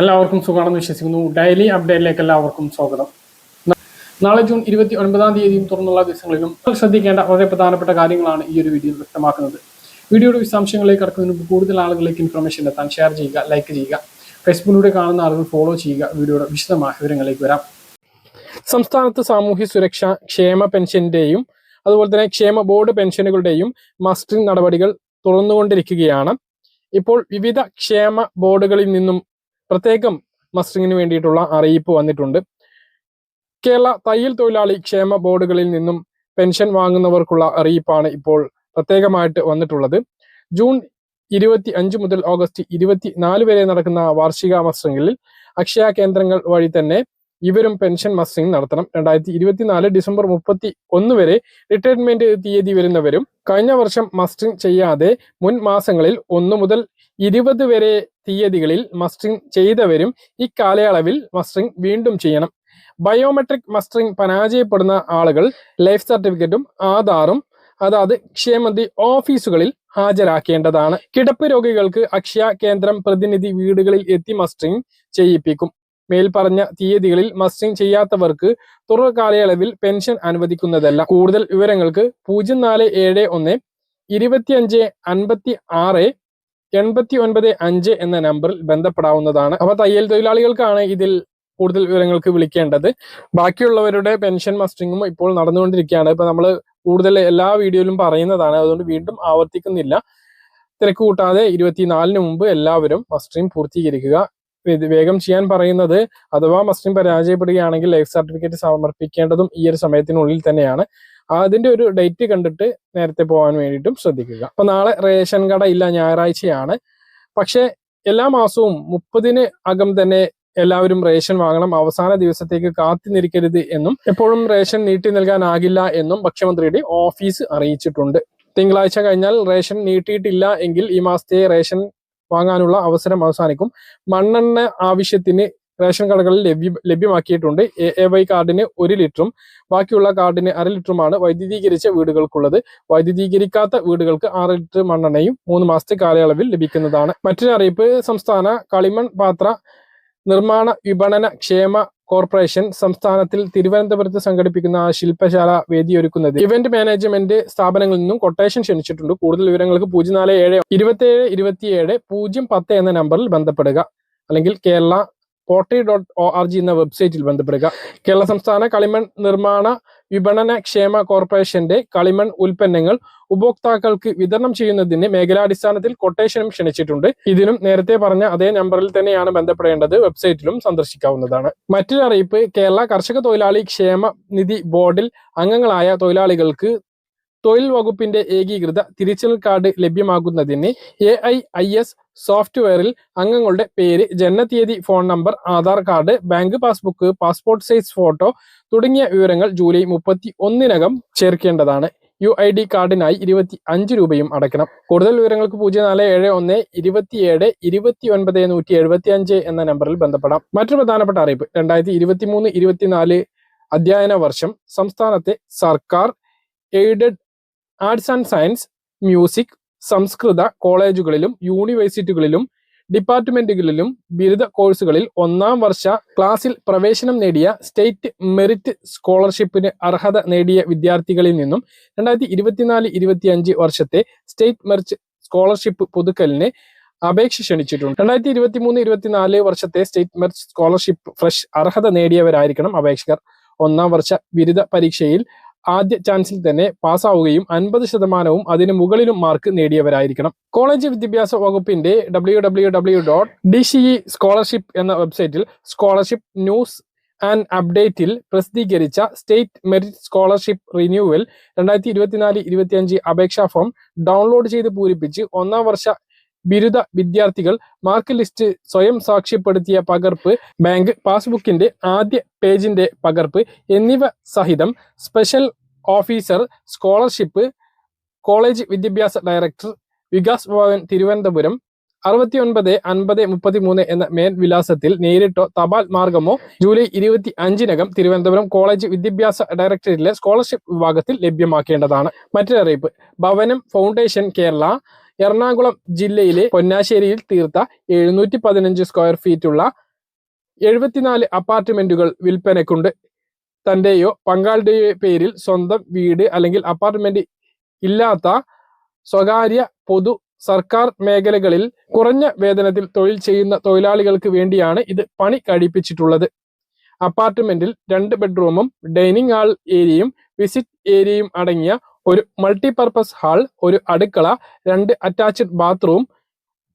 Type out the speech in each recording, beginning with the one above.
എല്ലാവർക്കും സുഖമാണെന്ന് വിശ്വസിക്കുന്നു. ഡെയിലി അപ്ഡേറ്റിലേക്ക് എല്ലാവർക്കും സ്വാഗതം. നാളെ ജൂൺ ഇരുപത്തി ഒൻപതാം തീയതിയും തുറന്നുള്ള ദിവസങ്ങളിലും ശ്രദ്ധിക്കേണ്ട വളരെ പ്രധാനപ്പെട്ട കാര്യങ്ങളാണ് ഈ ഒരു വീഡിയോയിൽ വ്യക്തമാക്കുന്നത്. വീഡിയോയുടെ വിശദാംശങ്ങളിലേക്ക് കടക്കുന്നതിന് മുമ്പ് കൂടുതൽ ആളുകളിലേക്ക് ഇൻഫർമേഷൻ എത്താൻ ഷെയർ ചെയ്യുക ലൈക്ക് ചെയ്യുക ഫേസ്ബുക്കിലൂടെ കാണുന്ന ആളുകൾ ഫോളോ ചെയ്യുക വീഡിയോയുടെ വിശദമായ വിവരങ്ങളിലേക്ക് വരാം. സംസ്ഥാനത്ത് സാമൂഹ്യ സുരക്ഷ ക്ഷേമ പെൻഷന്റെയും അതുപോലെ തന്നെ ക്ഷേമ ബോർഡ് പെൻഷനുകളുടെയും മസ്റ്ററിംഗ് നടപടികൾ തുറന്നുകൊണ്ടിരിക്കുകയാണ്. ഇപ്പോൾ വിവിധ ക്ഷേമ ബോർഡുകളിൽ നിന്നും പ്രത്യേകം മസ്റ്ററിങ്ങിന് വേണ്ടിയിട്ടുള്ള അറിയിപ്പ് വന്നിട്ടുണ്ട്. കേരള തയ്യൽ തൊഴിലാളി ക്ഷേമ ബോർഡുകളിൽ നിന്നും പെൻഷൻ വാങ്ങുന്നവർക്കുള്ള അറിയിപ്പാണ് ഇപ്പോൾ പ്രത്യേകമായിട്ട് വന്നിട്ടുള്ളത്. ജൂൺ ഇരുപത്തി അഞ്ച് മുതൽ ഓഗസ്റ്റ് ഇരുപത്തി നാല് വരെ നടക്കുന്ന വാർഷിക മത്സരങ്ങളിൽ അക്ഷയ കേന്ദ്രങ്ങൾ വഴി തന്നെ ഇവരും പെൻഷൻ മസ്റ്ററിംഗ് നടത്തണം. രണ്ടായിരത്തി ഇരുപത്തിനാല് ഡിസംബർ മുപ്പത്തി ഒന്ന് വരെ റിട്ടയർമെന്റ് തീയതി വരുന്നവരും കഴിഞ്ഞ വർഷം മസ്റ്റിംഗ് ചെയ്യാതെ മുൻ മാസങ്ങളിൽ ഒന്ന് മുതൽ ഇരുപത് വരെ തീയതികളിൽ മസ്റ്ററിംഗ് ചെയ്തവരും ഈ കാലയളവിൽ മസ്റ്ററിംഗ് വീണ്ടും ചെയ്യണം. ബയോമെട്രിക് മസ്റ്ററിംഗ് പരാജയപ്പെടുന്ന ആളുകൾ ലൈഫ് സർട്ടിഫിക്കറ്റും ആധാറും അതാത് ക്ഷേമന്തി ഓഫീസുകളിൽ ഹാജരാക്കേണ്ടതാണ്. കിടപ്പ് രോഗികൾക്ക് അക്ഷയ കേന്ദ്രം പ്രതിനിധി വീടുകളിൽ എത്തി മസ്റ്ററിംഗ് ചെയ്യിപ്പിക്കും. മേൽപ്പറഞ്ഞ തീയതികളിൽ മസ്റ്ററിംഗ് ചെയ്യാത്തവർക്ക് തുടർ കാലയളവിൽ പെൻഷൻ അനുവദിക്കുന്നതല്ല. കൂടുതൽ വിവരങ്ങൾക്ക് പൂജ്യം നാല് ഏഴ് ഒന്ന് ഇരുപത്തിയഞ്ച് അൻപത്തി ആറ് എൺപത്തി ഒൻപത് അഞ്ച് എന്ന നമ്പറിൽ ബന്ധപ്പെടാവുന്നതാണ്. അപ്പൊ തയ്യൽ തൊഴിലാളികൾക്കാണ് ഇതിൽ കൂടുതൽ വിവരങ്ങൾക്ക് വിളിക്കേണ്ടത്. ബാക്കിയുള്ളവരുടെ പെൻഷൻ മസ്റ്ററിങ്ങും ഇപ്പോൾ നടന്നുകൊണ്ടിരിക്കുകയാണ്. ഇപ്പൊ നമ്മൾ കൂടുതൽ എല്ലാ വീഡിയോയിലും പറയുന്നതാണ്. അതുകൊണ്ട് വീണ്ടും ആവർത്തിക്കുന്നില്ല. തിരക്ക് കൂട്ടാതെ ഇരുപത്തിനാലിന് മുമ്പ് എല്ലാവരും മസ്റ്ററിംഗ് പൂർത്തീകരിക്കുക. വേഗം ചെയ്യാൻ പറയുന്നത് അഥവാ മസ്ലിം പരാജയപ്പെടുകയാണെങ്കിൽ ലൈഫ് സർട്ടിഫിക്കറ്റ് സമർപ്പിക്കേണ്ടതും ഈ ഒരു സമയത്തിനുള്ളിൽ തന്നെയാണ്. അതിന്റെ ഒരു ഡേറ്റ് കണ്ടിട്ട് നേരത്തെ പോകാൻ വേണ്ടിയിട്ടും ശ്രദ്ധിക്കുക. അപ്പൊ നാളെ റേഷൻ കട ഇല്ല ഞായറാഴ്ചയാണ്. പക്ഷെ എല്ലാ മാസവും മുപ്പതിന് അകം തന്നെ എല്ലാവരും റേഷൻ വാങ്ങണം. അവസാന ദിവസത്തേക്ക് കാത്തിനിരിക്കരുത് എന്നും എപ്പോഴും റേഷൻ നീട്ടി നൽകാനാകില്ല എന്നും ഭക്ഷ്യമന്ത്രിയുടെ ഓഫീസ് അറിയിച്ചിട്ടുണ്ട്. തിങ്കളാഴ്ച കഴിഞ്ഞാൽ റേഷൻ നീട്ടിയിട്ടില്ല എങ്കിൽ ഈ മാസത്തെ റേഷൻ വാങ്ങാനുള്ള അവസരം അവസാനിക്കും. മണ്ണെണ്ണ ആവശ്യത്തിന് റേഷൻ കടകളിൽ ലഭ്യ ലഭ്യമാക്കിയിട്ടുണ്ട്. എ എ വൈ കാർഡിന് ഒരു ലിറ്ററും ബാക്കിയുള്ള കാർഡിന് അര ലിറ്ററുമാണ് വൈദ്യുതീകരിച്ച വീടുകൾക്കുള്ളത്. വൈദ്യുതീകരിക്കാത്ത വീടുകൾക്ക് ആറ് ലിറ്റർ മണ്ണെണ്ണയും മൂന്ന് മാസത്തെ കാലയളവിൽ ലഭിക്കുന്നതാണ്. മറ്റൊരു അറിയിപ്പ് സംസ്ഥാന കളിമൺ പാത്ര നിർമ്മാണ വിപണന ക്ഷേമ കോർപ്പറേഷൻ സംസ്ഥാനത്തിൽ തിരുവനന്തപുരത്ത് സംഘടിപ്പിക്കുന്ന ശില്പശാല വേദിയൊരുക്കുന്നത്. ഇവന്റ് മാനേജ്മെന്റ് സ്ഥാപനങ്ങളിൽ നിന്നും കൊട്ടേഷൻ ക്ഷണിച്ചിട്ടുണ്ട്. കൂടുതൽ വിവരങ്ങൾക്ക് പൂജ്യം നാല് ഏഴ് ഇരുപത്തിയേഴ് ഇരുപത്തിയേഴ് പൂജ്യം പത്ത് എന്ന നമ്പറിൽ ബന്ധപ്പെടുക. അല്ലെങ്കിൽ കേരള പോർട്ടി ഡോട്ട് ഒ ആർ ജി എന്ന വെബ്സൈറ്റിൽ ബന്ധപ്പെടുക. കേരള സംസ്ഥാന കളിമൺ നിർമ്മാണ വിപണന ക്ഷേമ കോർപ്പറേഷന്റെ കളിമൺ ഉൽപ്പന്നങ്ങൾ ഉപഭോക്താക്കൾക്ക് വിതരണം ചെയ്യുന്നതിന് മേഖലാടിസ്ഥാനത്തിൽ കൊട്ടേഷനും ക്ഷണിച്ചിട്ടുണ്ട്. ഇതിനും നേരത്തെ പറഞ്ഞ അതേ നമ്പറിൽ തന്നെയാണ് ബന്ധപ്പെടേണ്ടത്. വെബ്സൈറ്റിലും സന്ദർശിക്കാവുന്നതാണ്. മറ്റൊരു അറിയിപ്പ് കേരള കർഷക തൊഴിലാളി ക്ഷേമ നിധി ബോർഡിൽ അംഗങ്ങളായ തൊഴിലാളികൾക്ക് തൊഴിൽ വകുപ്പിന്റെ ഏകീകൃത തിരിച്ചൽ കാർഡ് ലഭ്യമാകുന്നതിന് എ ഐ ഐ എസ് സോഫ്റ്റ്വെയറിൽ അംഗങ്ങളുടെ പേര് ജനനതീയതി phone number Aadhaar card bank passbook passport size photo തുടങ്ങിയ വിവരങ്ങൾ ജൂലൈ മുപ്പത്തി ഒന്നിനകം ചേർക്കേണ്ടതാണ്. യു ഐ ഡി കാർഡിനായി ഇരുപത്തി അഞ്ച് രൂപയും അടയ്ക്കണം. കൂടുതൽ വിവരങ്ങൾക്ക് പൂജ്യം നാല് ഏഴ് ഒന്ന് ഇരുപത്തിയേഴ് ഇരുപത്തി ഒൻപത് നൂറ്റി എഴുപത്തി അഞ്ച് എന്ന നമ്പറിൽ ബന്ധപ്പെടാം. മറ്റൊരു പ്രധാനപ്പെട്ട അറിയിപ്പ്. രണ്ടായിരത്തി ഇരുപത്തി മൂന്ന് ഇരുപത്തിനാല് അധ്യയന വർഷം സംസ്ഥാനത്തെ സർക്കാർ aided arts and science music സംസ്കൃത കോളേജുകളിലും യൂണിവേഴ്സിറ്റികളിലും ഡിപ്പാർട്ട്മെന്റുകളിലും ബിരുദ കോഴ്സുകളിൽ ഒന്നാം വർഷ ക്ലാസ്സിൽ പ്രവേശനം നേടിയ സ്റ്റേറ്റ് മെറിറ്റ് സ്കോളർഷിപ്പിന് അർഹത നേടിയ വിദ്യാർത്ഥികളിൽ നിന്നും രണ്ടായിരത്തി ഇരുപത്തിനാല് ഇരുപത്തിയഞ്ച് വർഷത്തെ സ്റ്റേറ്റ് മെറിറ്റ് സ്കോളർഷിപ്പ് പുതുക്കലിന് അപേക്ഷ ക്ഷണിച്ചിട്ടുണ്ട്. രണ്ടായിരത്തി ഇരുപത്തി മൂന്ന് ഇരുപത്തിനാല് വർഷത്തെ സ്റ്റേറ്റ് മെറിറ്റ് സ്കോളർഷിപ്പ് ഫ്രഷ് അർഹത നേടിയവരായിരിക്കണം അപേക്ഷകർ. ഒന്നാം വർഷ ബിരുദ പരീക്ഷയിൽ ആദ്യ ചാൻസിൽ തന്നെ പാസ്സാവുകയും അൻപത് ശതമാനവും അതിന് മുകളിലും മാർക്ക് നേടിയവരായിരിക്കണം. കോളേജ് വിദ്യാഭ്യാസ വകുപ്പിന്റെ W W W dot D C scholarship എന്ന വെബ്സൈറ്റിൽ സ്കോളർഷിപ്പ് ന്യൂസ് ആൻഡ് അപ്ഡേറ്റിൽ പ്രസിദ്ധീകരിച്ച സ്റ്റേറ്റ് മെറിറ്റ് സ്കോളർഷിപ്പ് റിന്യൂവൽ രണ്ടായിരത്തി ഇരുപത്തിനാല് ഇരുപത്തിയഞ്ച് അപേക്ഷാ ഫോം ഡൗൺലോഡ് ചെയ്ത് പൂരിപ്പിച്ച് ഒന്നാം വർഷ ബിരുദ വിദ്യാർത്ഥികൾ മാർക്ക് ലിസ്റ്റ് സ്വയം സാക്ഷ്യപ്പെടുത്തിയ പകർപ്പ് ബാങ്ക് പാസ്ബുക്കിന്റെ ആദ്യ പേജിന്റെ പകർപ്പ് എന്നിവ സഹിതം സ്പെഷ്യൽ ഓഫീസർ സ്കോളർഷിപ്പ് കോളേജ് വിദ്യാഭ്യാസ ഡയറക്ടർ വികാസ് ഭവൻ തിരുവനന്തപുരം അറുപത്തി ഒൻപത് അൻപത് മുപ്പത്തി മൂന്ന് എന്ന മേൽ വിലാസത്തിൽ നേരിട്ടോ തപാൽ മാർഗമോ ജൂലൈ ഇരുപത്തി അഞ്ചിനകം തിരുവനന്തപുരം കോളേജ് വിദ്യാഭ്യാസ ഡയറക്ടറേറ്റിലെ സ്കോളർഷിപ്പ് വിഭാഗത്തിൽ ലഭ്യമാക്കേണ്ടതാണ്. മറ്റൊരറിയിപ്പ് ഭവനം ഫൗണ്ടേഷൻ കേരള എറണാകുളം ജില്ലയിലെ പൊന്നാശ്ശേരിയിൽ തീർത്ത എഴുന്നൂറ്റി പതിനഞ്ച് സ്ക്വയർ ഫീറ്റുള്ള എഴുപത്തിനാല് അപ്പാർട്ട്മെന്റുകൾ വിൽപ്പനക്കുണ്ട് തന്റെയോ പങ്കാളിയുടെയോ പേരിൽ സ്വന്തം വീട് അല്ലെങ്കിൽ അപ്പാർട്ട്മെന്റ് ഇല്ലാത്ത സ്വകാര്യ പൊതു സർക്കാർ മേഖലകളിൽ കുറഞ്ഞ വേതനത്തിൽ തൊഴിൽ ചെയ്യുന്ന തൊഴിലാളികൾക്ക് വേണ്ടിയാണ് ഇത് പണി കഴിപ്പിച്ചിട്ടുള്ളത്. അപ്പാർട്ട്മെന്റിൽ രണ്ട് ബെഡ്റൂമും ഡൈനിങ് ഹാൾ ഏരിയയും വിസിറ്റ് ഏരിയയും അടങ്ങിയ ഒരു മൾട്ടിപർപ്പസ് ഹാൾ ഒരു അടുക്കള രണ്ട് അറ്റാച്ച്ഡ് ബാത്റൂം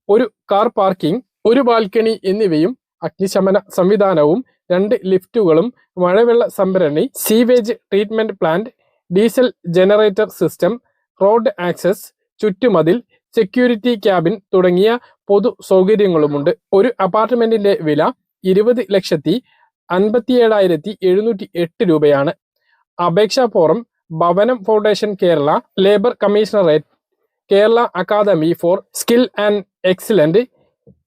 ഒരു കാർ പാർക്കിംഗ് ഒരു ബാൽക്കണി എന്നിവയും അഗ്നിശമന സംവിധാനവും രണ്ട് ലിഫ്റ്റുകളും മഴവെള്ള സംഭരണി sewage treatment plant diesel generator system road access ചുറ്റുമതിൽ security cabin തുടങ്ങിയ പൊതു സൗകര്യങ്ങളുമുണ്ട്. ഒരു അപ്പാർട്ട്മെന്റിന്റെ വില ഇരുപത് ലക്ഷത്തി അൻപത്തിയേഴായിരത്തി എഴുന്നൂറ്റി എട്ട് രൂപയാണ്. അപേക്ഷാ form Bhavanam foundation Kerala labour commissionerate Kerala academy for skill and excellent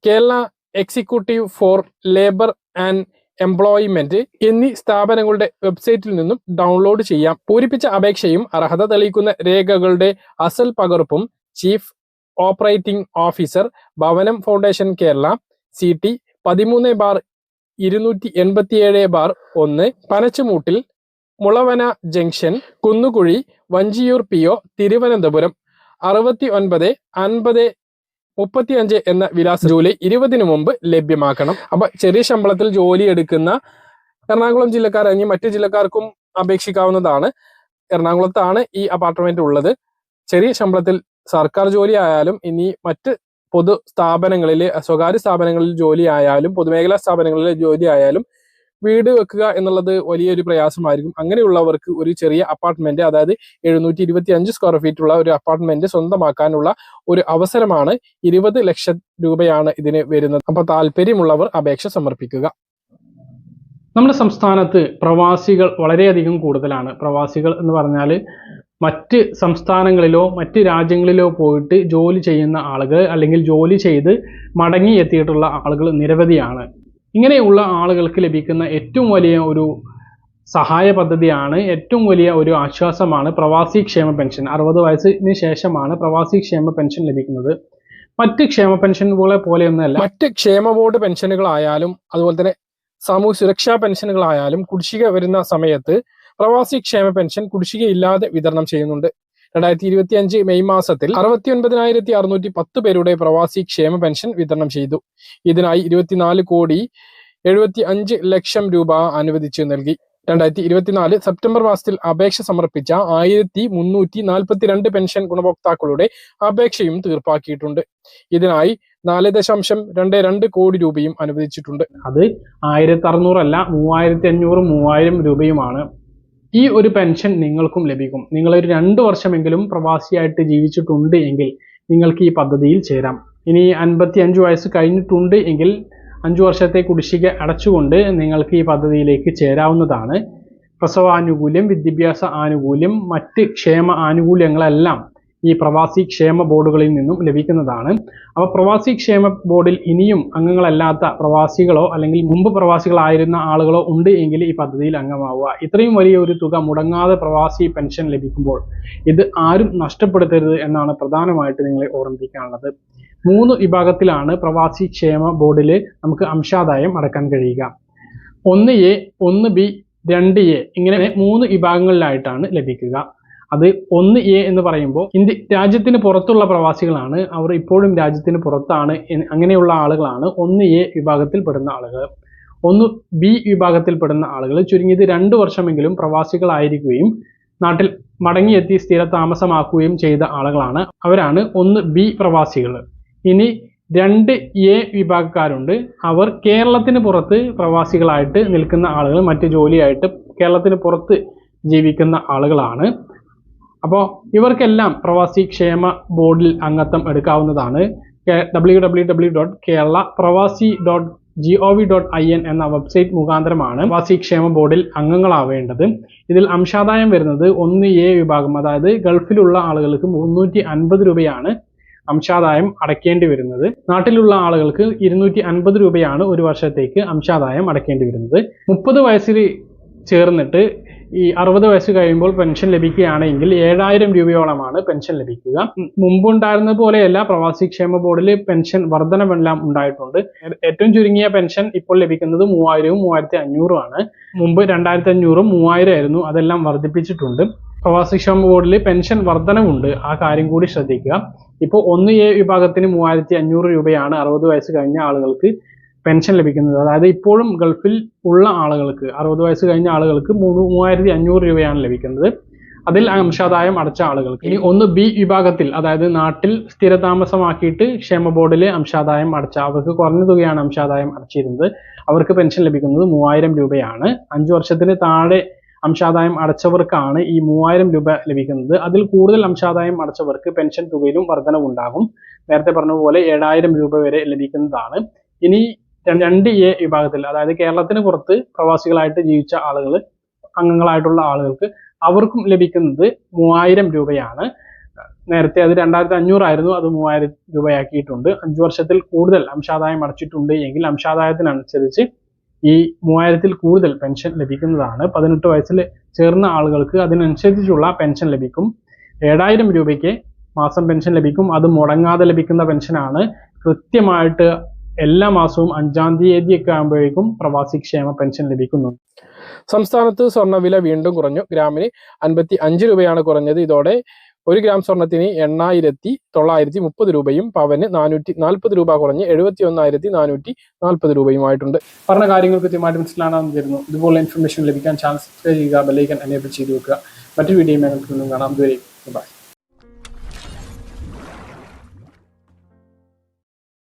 Kerala executive for labour and employment എന്നീ സ്ഥാപനങ്ങളുടെ വെബ്സൈറ്റിൽ നിന്നും ഡൗൺലോഡ് ചെയ്യാം. പൂരിപ്പിച്ച അപേക്ഷയും അർഹത തെളിയിക്കുന്ന രേഖകളുടെ അസൽ പകർപ്പും chief operating officer Bhavanam foundation Kerala C T പതിമൂന്ന് ബാർ ഇരുന്നൂറ്റി എൺപത്തിയേഴ് ബാർ ഒന്ന് Panachumoottil Mulavana junction Kunnukuzhi Vanchiyoor P O Thiruvananthapuram. അറുപത്തി ഒൻപത് അൻപത് മുപ്പത്തിയഞ്ച് എന്ന വിലാസ ജൂലൈ ഇരുപതിനു മുമ്പ് ലഭ്യമാക്കണം. അപ്പൊ ചെറിയ ശമ്പളത്തിൽ ജോലി എടുക്കുന്ന എറണാകുളം ജില്ലക്കാർ അല്ലെങ്കിൽ മറ്റു ജില്ലക്കാർക്കും അപേക്ഷിക്കാവുന്നതാണ്. എറണാകുളത്താണ് ഈ അപ്പാർട്ട്മെന്റ് ഉള്ളത്. ചെറിയ ശമ്പളത്തിൽ സർക്കാർ ജോലി ആയാലും ഇനി മറ്റ് പൊതു സ്ഥാപനങ്ങളിൽ സ്വകാര്യ സ്ഥാപനങ്ങളിൽ ജോലി ആയാലും പൊതുമേഖലാ സ്ഥാപനങ്ങളിൽ ജോലി ആയാലും വീട് വെക്കുക എന്നുള്ളത് വലിയൊരു പ്രയാസമായിരിക്കും. അങ്ങനെയുള്ളവർക്ക് ഒരു ചെറിയ അപ്പാർട്ട്മെന്റ് അതായത് എഴുന്നൂറ്റി ഇരുപത്തി അഞ്ച് സ്ക്വയർ ഫീറ്റ് ഉള്ള ഒരു അപ്പാർട്ട്മെന്റ് സ്വന്തമാക്കാനുള്ള ഒരു അവസരമാണ് ഇരുപത് ലക്ഷം രൂപയാണ് ഇതിന് വരുന്നത്. അപ്പൊ താല്പര്യമുള്ളവർ അപേക്ഷ സമർപ്പിക്കുക. നമ്മുടെ സംസ്ഥാനത്ത് പ്രവാസികൾ വളരെയധികം കൂടുതലാണ്. പ്രവാസികൾ എന്ന് പറഞ്ഞാൽ മറ്റ് സംസ്ഥാനങ്ങളിലോ മറ്റ് രാജ്യങ്ങളിലോ പോയിട്ട് ജോലി ചെയ്യുന്ന ആളുകൾ അല്ലെങ്കിൽ ജോലി ചെയ്ത് മടങ്ങി എത്തിയിട്ടുള്ള ആളുകൾ നിരവധിയാണ്. ഇങ്ങനെയുള്ള ആളുകൾക്ക് ലഭിക്കുന്ന ഏറ്റവും വലിയ ഒരു സഹായ പദ്ധതിയാണ് ഏറ്റവും വലിയ ഒരു ആശ്വാസമാണ് പ്രവാസി ക്ഷേമ പെൻഷൻ. അറുപത് വയസ്സിന് ശേഷമാണ് പ്രവാസി ക്ഷേമ പെൻഷൻ ലഭിക്കുന്നത്. മറ്റ് ക്ഷേമ പെൻഷനുകളെ പോലെയൊന്നുമല്ല. മറ്റ് ക്ഷേമ ബോർഡ് പെൻഷനുകളായാലും അതുപോലെ തന്നെ സാമൂഹ്യ സുരക്ഷാ പെൻഷനുകളായാലും കുടിശ്ശിക വരുന്ന സമയത്ത് പ്രവാസി ക്ഷേമ പെൻഷൻ കുടിശ്ശികയില്ലാതെ വിതരണം ചെയ്യുന്നുണ്ട്. രണ്ടായിരത്തി ഇരുപത്തി അഞ്ച് മെയ് മാസത്തിൽ അറുപത്തി ഒൻപതിനായിരത്തി അറുന്നൂറ്റി പത്ത് പേരുടെ പ്രവാസി ക്ഷേമ പെൻഷൻ വിതരണം ചെയ്തു. ഇതിനായി ഇരുപത്തിനാല് കോടി എഴുപത്തി അഞ്ച് ലക്ഷം രൂപ അനുവദിച്ചു നൽകി. രണ്ടായിരത്തി ഇരുപത്തിനാല് സെപ്റ്റംബർ മാസത്തിൽ അപേക്ഷ സമർപ്പിച്ച ആയിരത്തി മുന്നൂറ്റി നാൽപ്പത്തിരണ്ട് പെൻഷൻ ഗുണഭോക്താക്കളുടെ അപേക്ഷയും തീർപ്പാക്കിയിട്ടുണ്ട്. ഇതിനായി നാല് ദശാംശം രണ്ട് രണ്ട് കോടി രൂപയും അനുവദിച്ചിട്ടുണ്ട്. അത് ആയിരത്തി അറുന്നൂറല്ല മൂവായിരത്തി അഞ്ഞൂറ് മൂവായിരം രൂപയുമാണ്. ഈ ഒരു പെൻഷൻ നിങ്ങൾക്കും ലഭിക്കും. നിങ്ങൾ ഒരു രണ്ട് വർഷമെങ്കിലും പ്രവാസിയായിട്ട് ജീവിച്ചിട്ടുണ്ട് എങ്കിൽ നിങ്ങൾക്ക് ഈ പദ്ധതിയിൽ ചേരാം. ഇനി അൻപത്തി അഞ്ച് വയസ്സ് കഴിഞ്ഞിട്ടുണ്ട് എങ്കിൽ അഞ്ചു വർഷത്തെ കുടിശ്ശിക അടച്ചുകൊണ്ട് നിങ്ങൾക്ക് ഈ പദ്ധതിയിലേക്ക് ചേരാവുന്നതാണ്. പ്രസവാനുകൂല്യം വിദ്യാഭ്യാസ ആനുകൂല്യം മറ്റ് ക്ഷേമ ആനുകൂല്യങ്ങളെല്ലാം ഈ പ്രവാസി ക്ഷേമ ബോർഡുകളിൽ നിന്നും ലഭിക്കുന്നതാണ്. അപ്പോൾ പ്രവാസി ക്ഷേമ ബോർഡിൽ ഇനിയും അംഗങ്ങളല്ലാത്ത പ്രവാസികളോ അല്ലെങ്കിൽ മുമ്പ് പ്രവാസികളായിരുന്ന ആളുകളോ ഉണ്ട് എങ്കിൽ ഈ പദ്ധതിയിൽ അംഗമാവുക. ഇത്രയും വലിയ ഒരു തുക മുടങ്ങാതെ പ്രവാസി പെൻഷൻ ലഭിക്കുമ്പോൾ ഇത് ആരും നഷ്ടപ്പെടുത്തരുത് എന്നാണ് പ്രധാനമായിട്ട് നിങ്ങളെ ഓർമ്മിപ്പിക്കാനുള്ളത്. മൂന്ന് വിഭാഗത്തിലാണ് പ്രവാസി ക്ഷേമ ബോർഡിൽ നമുക്ക് അംശാദായം അടക്കാൻ കഴിയുക. ഒന്ന് എ ഒന്ന് ബി രണ്ട് എ ഇങ്ങനെ മൂന്ന് വിഭാഗങ്ങളിലായിട്ടാണ് ലഭിക്കുക. അത് ഒന്ന് എ എന്ന് പറയുമ്പോൾ ഇന്ത്യ രാജ്യത്തിന് പുറത്തുള്ള പ്രവാസികളാണ്. അവർ ഇപ്പോഴും രാജ്യത്തിന് പുറത്താണ്. അങ്ങനെയുള്ള ആളുകളാണ്. ഒന്ന് എ വിഭാഗത്തിൽ പെടുന്ന ആളുകൾ. ഒന്ന് ബി വിഭാഗത്തിൽ പെടുന്ന ആളുകൾ. ചുരുങ്ങിയത് രണ്ട് വർഷമെങ്കിലും പ്രവാസികളായിരിക്കുകയും നാട്ടിൽ മടങ്ങിയെത്തി സ്ഥിര താമസമാക്കുകയും ചെയ്ത ആളുകളാണ്. അവരാണ് ഒന്ന് ബി പ്രവാസികൾ. ഇനി രണ്ട് എ വിഭാഗക്കാരുണ്ട്. അവർ കേരളത്തിന് പുറത്ത് പ്രവാസികളായിട്ട് നിൽക്കുന്ന ആളുകൾ. മറ്റ് ജോലിയായിട്ട് കേരളത്തിന് പുറത്ത് ജീവിക്കുന്ന ആളുകളാണ്. അപ്പോൾ ഇവർക്കെല്ലാം പ്രവാസി ക്ഷേമ ബോർഡിൽ അംഗത്വം എടുക്കാവുന്നതാണ്. W W W dot Kerala Pravasi dot G O V dot I N എന്ന വെബ്സൈറ്റ് മുഖാന്തരമാണ് പ്രവാസി ക്ഷേമ ബോർഡിൽ അംഗങ്ങളാവേണ്ടത്. ഇതിൽ അംശാദായം വരുന്നത് ഒന്ന് എ വിഭാഗം അതായത് ഗൾഫിലുള്ള ആളുകൾക്ക് മുന്നൂറ്റി അൻപത് രൂപയാണ് അംശാദായം അടയ്ക്കേണ്ടി വരുന്നത്. നാട്ടിലുള്ള ആളുകൾക്ക് ഇരുന്നൂറ്റി അൻപത് രൂപയാണ് ഒരു വർഷത്തേക്ക് അംശാദായം അടയ്ക്കേണ്ടി വരുന്നത്. മുപ്പത് വയസ്സിൽ ചേർന്നിട്ട് ഈ അറുപത് വയസ്സ് കഴിയുമ്പോൾ പെൻഷൻ ലഭിക്കുകയാണെങ്കിൽ ഏഴായിരം രൂപയോളമാണ് പെൻഷൻ ലഭിക്കുക. മുമ്പുണ്ടായിരുന്ന പോലെയല്ല പ്രവാസി ക്ഷേമ ബോർഡിൽ പെൻഷൻ വർധനമെല്ലാം ഉണ്ടായിട്ടുണ്ട്. ഏറ്റവും ചുരുങ്ങിയ പെൻഷൻ ഇപ്പോൾ ലഭിക്കുന്നത് മൂവായിരവും മൂവായിരത്തി അഞ്ഞൂറുമാണ് മുമ്പ് രണ്ടായിരത്തി അഞ്ഞൂറും മൂവായിരം ആയിരുന്നു അതെല്ലാം വർദ്ധിപ്പിച്ചിട്ടുണ്ട് പ്രവാസി ക്ഷേമ ബോർഡിൽ പെൻഷൻ വർധനമുണ്ട് ആ കാര്യം കൂടി ശ്രദ്ധിക്കുക. ഇപ്പോൾ ഒന്ന് എ വിഭാഗത്തിന് മൂവായിരത്തി അഞ്ഞൂറ് രൂപയാണ് അറുപത് വയസ്സ് കഴിഞ്ഞ ആളുകൾക്ക് പെൻഷൻ ലഭിക്കുന്നത്. അതായത് ഇപ്പോഴും ഗൾഫിൽ ഉള്ള ആളുകൾക്ക് അറുപത് വയസ്സ് കഴിഞ്ഞ ആളുകൾക്ക് മൂന്ന് മൂവായിരത്തി അഞ്ഞൂറ് രൂപയാണ് ലഭിക്കുന്നത്. അതിൽ അംശാദായം അടച്ച ആളുകൾക്ക്. ഇനി ഒന്ന് ബി വിഭാഗത്തിൽ അതായത് നാട്ടിൽ സ്ഥിരതാമസമാക്കിയിട്ട് ക്ഷേമ ബോർഡിലെ അംശാദായം അടച്ച അവർക്ക് കുറഞ്ഞ തുകയാണ് അംശാദായം അടച്ചിരുന്നത്. അവർക്ക് പെൻഷൻ ലഭിക്കുന്നത് മൂവായിരം രൂപയാണ്. അഞ്ചു വർഷത്തിന് താഴെ അംശാദായം അടച്ചവർക്കാണ് ഈ മൂവായിരം രൂപ ലഭിക്കുന്നത്. അതിൽ കൂടുതൽ അംശാദായം അടച്ചവർക്ക് പെൻഷൻ തുകയിലും വർധനവുണ്ടാകും. നേരത്തെ പറഞ്ഞതുപോലെ ഏഴായിരം രൂപ വരെ ലഭിക്കുന്നതാണ്. ഇനി രണ്ട് എ വിഭാഗത്തിൽ അതായത് കേരളത്തിന് പുറത്ത് പ്രവാസികളായിട്ട് ജീവിച്ച ആളുകൾ അംഗങ്ങളായിട്ടുള്ള ആളുകൾക്ക് അവർക്കും ലഭിക്കുന്നത് മൂവായിരം രൂപയാണ്. നേരത്തെ അത് രണ്ടായിരത്തി അഞ്ഞൂറായിരുന്നു അത് മൂവായിരം രൂപയാക്കിയിട്ടുണ്ട്. അഞ്ചു വർഷത്തിൽ കൂടുതൽ അംശാദായം അടച്ചിട്ടുണ്ട് എങ്കിൽ അംശാദായത്തിനനുസരിച്ച് ഈ മൂവായിരത്തിൽ കൂടുതൽ പെൻഷൻ ലഭിക്കുന്നതാണ്. പതിനെട്ട് വയസ്സിൽ ചേർന്ന ആളുകൾക്ക് അതിനനുസരിച്ചുള്ള പെൻഷൻ ലഭിക്കും. ഏഴായിരം രൂപയ്ക്ക് മാസം പെൻഷൻ ലഭിക്കും. അത് മുടങ്ങാതെ ലഭിക്കുന്ന പെൻഷനാണ്. കൃത്യമായിട്ട് എല്ലാ മാസവും അഞ്ചാം തീയതിയൊക്കെ ആകുമ്പോഴേക്കും പ്രവാസി ക്ഷേമ പെൻഷൻ ലഭിക്കുന്നു. സംസ്ഥാനത്ത് സ്വർണവില വീണ്ടും കുറഞ്ഞു. ഗ്രാമിന് അൻപത്തി അഞ്ച് രൂപയാണ് കുറഞ്ഞത്. ഇതോടെ ഒരു ഗ്രാം സ്വർണത്തിന് എണ്ണായിരത്തി തൊള്ളായിരത്തി മുപ്പത് രൂപയും പവന് നാനൂറ്റി നാൽപ്പത് രൂപ കുറഞ്ഞ് എഴുപത്തി ഒന്നായിരത്തി നാനൂറ്റി നാൽപ്പത് രൂപയുമായിട്ടുണ്ട്. പറഞ്ഞ കാര്യങ്ങൾ കൃത്യമായിട്ട് മനസ്സിലാണെന്ന് തരുന്നു ഇതുപോലെ ഇൻഫർമേഷൻ ലഭിക്കാൻ ചാനൽ സബ്സ്ക്രൈബ് ചെയ്യുക ബെല്ലൈക്കൻ എനേബിൾ ചെയ്ത് വെക്കുക. മറ്റൊരു വീഡിയോ കാണാം. ഇതുവരെ ബൈ